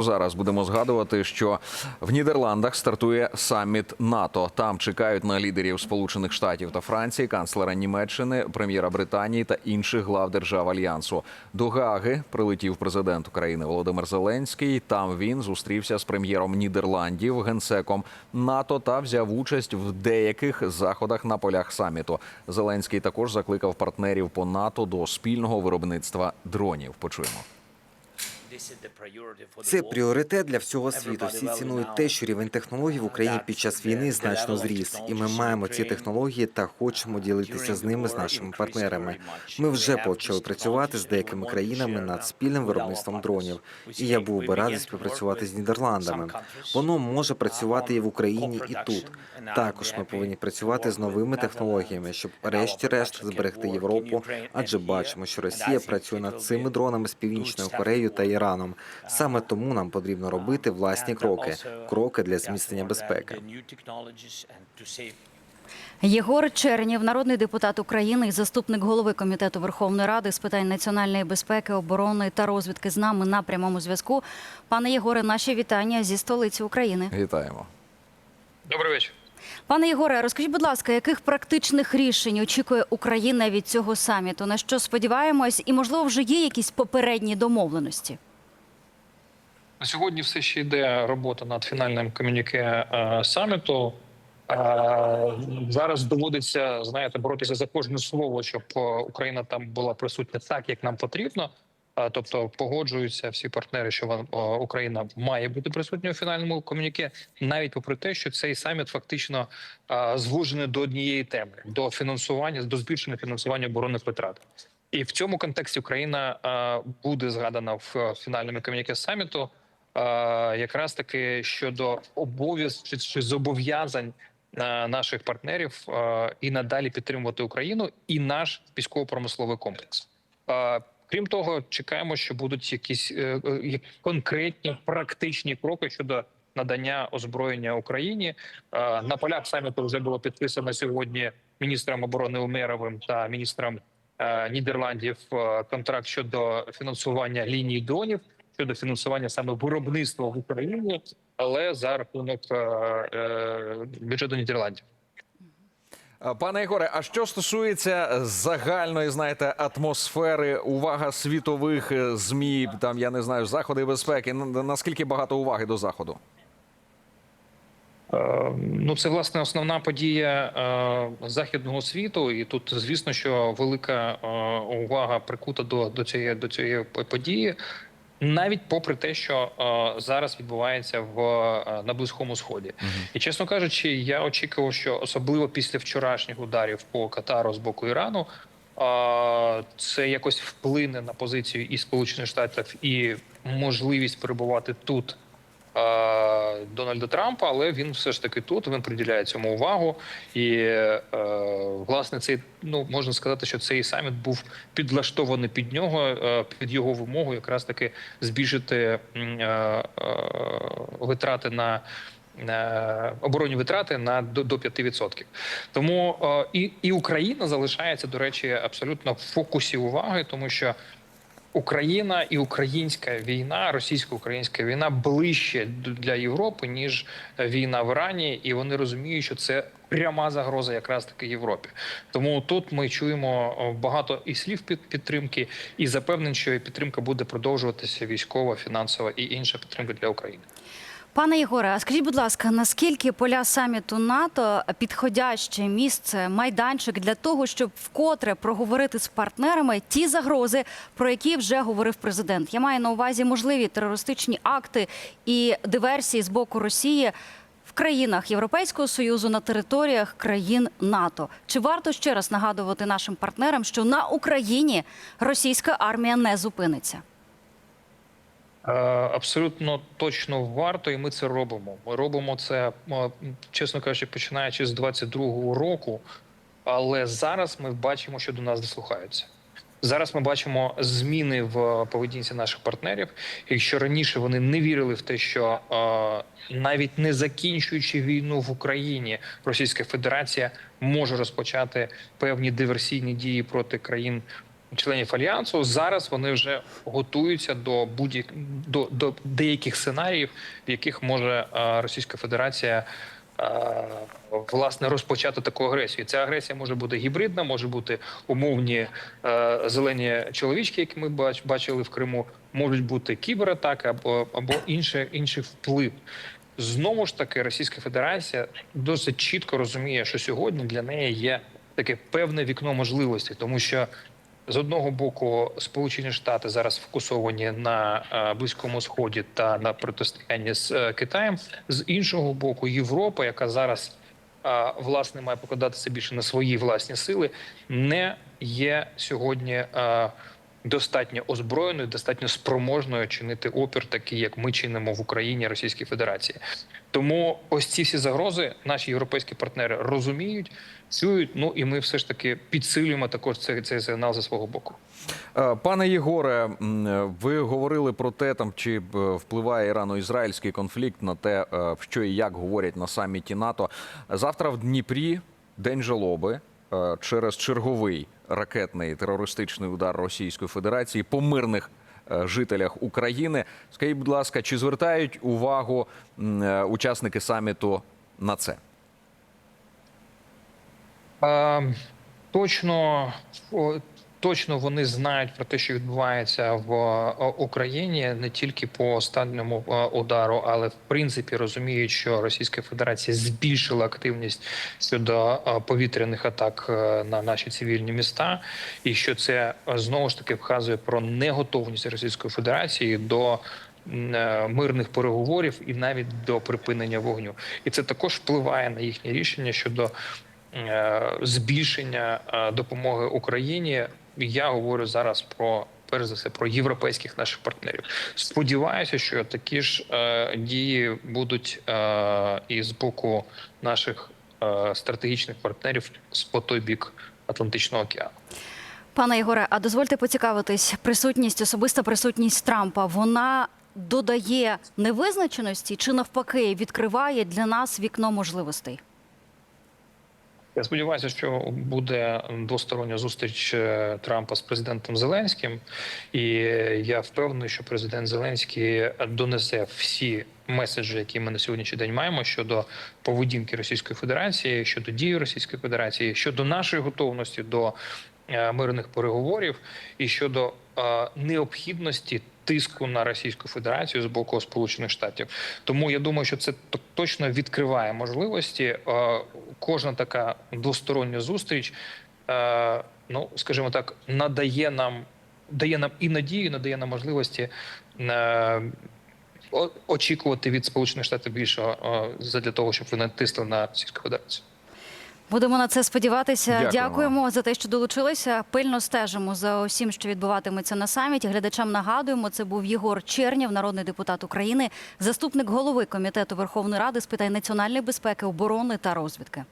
Зараз будемо згадувати, що в Нідерландах стартує саміт НАТО. Там чекають на лідерів Сполучених Штатів та Франції, канцлера Німеччини, прем'єра Британії та інших глав держав альянсу. До Гаги прилетів президент України Володимир Зеленський. Там він зустрівся з прем'єром Нідерландів, генсеком НАТО та взяв участь в деяких заходах на полях саміту. Зеленський також закликав партнерів по НАТО до спільного виробництва дронів. Почуємо. Це пріоритет для всього світу. Всі цінують те, що рівень технологій в Україні під час війни значно зріс, і ми маємо ці технології та хочемо ділитися з ними з нашими партнерами. Ми вже почали працювати з деякими країнами над спільним виробництвом дронів. І я був би радий співпрацювати з Нідерландами. Воно може працювати і в Україні, і тут. Також ми повинні працювати з новими технологіями, щоб решті-решт зберегти Європу. Адже бачимо, що Росія працює над цими дронами з північною Кореєю та Іраном. Саме тому нам потрібно робити власні кроки, кроки для зміцнення безпеки. Єгор Чернів, народний депутат України і заступник голови комітету Верховної Ради з питань національної безпеки, оборони та розвідки з нами на прямому зв'язку. Пане Єгоре, наші вітання зі столиці України. Вітаємо. Добрий вечір. Пане Єгоре, розкажіть, будь ласка, яких практичних рішень очікує Україна від цього саміту? На що сподіваємось, і можливо вже є якісь попередні домовленості? На сьогодні все ще йде робота над фінальним комюніке е, саміту. Е, зараз доводиться знаєте боротися за кожне слово, щоб е, Україна там була присутня так, як нам потрібно. Тобто погоджуються всі партнери, що вон- о, Україна має бути присутня у фінальному комюніке, навіть попри те, що цей саміт фактично звужений до однієї теми до фінансування, до збільшення фінансування оборонних витрат. І в цьому контексті Україна буде згадана в фінальному комюніке саміту, якраз таки щодо обов'язків чи, зобов'язань наших партнерів і надалі підтримувати Україну і наш військово-промисловий комплекс. Крім того, чекаємо, що будуть якісь е, е, конкретні практичні кроки щодо надання озброєння Україні. На полях саміту вже було підписано сьогодні міністром оборони Умеровим та міністром е, Нідерландів контракт щодо фінансування ліній дронів, щодо фінансування саме виробництва в Україні, але за рахунок е, е, бюджету Нідерландів. Пане Ігоре, а що стосується загальної, знаєте, атмосфери, увага світових е, змі, там я не знаю, заходи безпеки. Наскільки багато уваги до заходу? Е, Ну, це власне основна подія е, західного світу, і тут звісно, що велика е, увага прикута до, до цієї до цієї події, навіть попри те, що е, зараз відбувається в е, на близькому сході. І чесно кажучи, я очікував, що особливо після вчорашніх ударів по Катару з боку Ірану. е, Це якось вплине на позицію і Сполучених Штатів, і можливість перебувати тут Дональда Трампа, але він все ж таки тут. Він приділяє цьому увагу. І е, власне цей ну можна сказати, що цей саміт був підлаштований під нього, е, під його вимогу, якраз таки збільшити е, е, витрати на. Оборонні витрати на до, до 5%. Тому е, і, і Україна залишається, до речі, абсолютно в фокусі уваги, тому що Україна і українська війна, російсько-українська війна ближче для Європи ніж війна в Ірані, і вони розуміють, що це пряма загроза якраз таки Європі. Тому тут ми чуємо багато і слів під підтримки, і запевнень, що підтримка буде продовжуватися військова, фінансова і інша підтримка для України. Пане Єгоре, а скажіть, будь ласка, наскільки поля саміту НАТО підходяще місце, майданчик для того, щоб вкотре проговорити з партнерами ті загрози, про які вже говорив президент? Я маю на увазі можливі терористичні акти і диверсії з боку Росії в країнах Європейського союзу на територіях країн НАТО. Чи варто ще раз нагадувати нашим партнерам, що на Україні російська армія не зупиниться? Е, Абсолютно точно варто, і ми це робимо. Ми робимо це, е, чесно кажучи, починаючи з 22-го року. Але зараз ми бачимо, що до нас дослухаються. Зараз ми бачимо зміни в поведінці наших партнерів. Якщо раніше вони не вірили в те, що е, навіть не закінчуючи війну в Україні, Російська Федерація може розпочати певні диверсійні дії проти країн членів альянсу. Зараз вони вже готуються до будь до, до деяких сценаріїв, в яких може е, Російська Федерація. е, Власне, розпочати таку агресію. Ця агресія може бути гібридна, може бути умовні е, зелені чоловічки, які ми бач, бачили в Криму, можуть бути кібератаки або або інший, інший вплив. Знову ж таки, Російська Федерація досить чітко розуміє, що сьогодні для неї є таке певне вікно можливостей, тому що з одного боку Сполучені Штати зараз фокусовані на е, близькому сході та на протистоянні з е, Китаєм. З іншого боку, Європа, яка зараз е, власне має покладатися більше на свої власні сили, не є сьогодні. Достатньо озброєною, достатньо спроможною чинити опір, такий як ми чинимо в Україні Російській Федерації. Тому ось ці всі загрози наші європейські партнери розуміють, чують. Ну і ми все ж таки підсилюємо також цей, цей сигнал за свого боку. Е, Пане Єгоре, ви говорили про те, там чи е, впливає ірано-ізраїльський конфлікт на те, е, що і як говорять на саміті НАТО. Завтра в Дніпрі день жалоби через черговий ракетний терористичний удар Російської Федерації по мирних е, жителях України. Скажіть, будь ласка, чи звертають увагу е, учасники саміту на це? Е, точно точно вони знають про те, що відбувається в е, Україні не тільки по останньому е, удару, але в принципі розуміють, що Російська Федерація збільшила активність щодо е, повітряних атак на наші цивільні міста, і що це знову ж таки вказує про неготовність Російської Федерації до мирних переговорів і навіть до припинення вогню, і це також впливає на їхнє рішення щодо збільшення допомоги Україні. Я говорю зараз про перш за все про європейських наших партнерів. Сподіваюся, що такі ж е, дії будуть е, і з боку наших е, стратегічних партнерів з по той бік Атлантичного океану. Пане Ігоре, а дозвольте поцікавитись, присутність, особиста присутність Трампа, вона додає невизначеності чи навпаки відкриває для нас вікно можливостей? Я сподіваюся, що буде двостороння зустріч е, Трампа з президентом Зеленським, і я впевнений, що президент Зеленський донесе всі меседжі, які ми на сьогоднішній день маємо щодо поведінки Російської Федерації, щодо дії Російської Федерації, щодо нашої готовності до е, мирних переговорів і щодо е, необхідності тиску на Російську Федерацію з боку Сполучених Штатів. Тому я думаю, що це точно відкриває можливості. Е, Кожна така двостороння зустріч, е, ну скажімо так, надає нам дає нам і надію, надає нам можливості. е, Очікувати від Сполучених Штатів більшого задля того, щоб вони натисли на Російську Федерацію. Будемо на це сподіватися. Дякуємо. Дякуємо за те, що долучилися. Пильно стежимо за усім, що відбуватиметься на саміті. Глядачам нагадуємо, це був Єгор Чернєв, народний депутат України, заступник голови комітету Верховної Ради з питань національної безпеки, оборони та розвідки.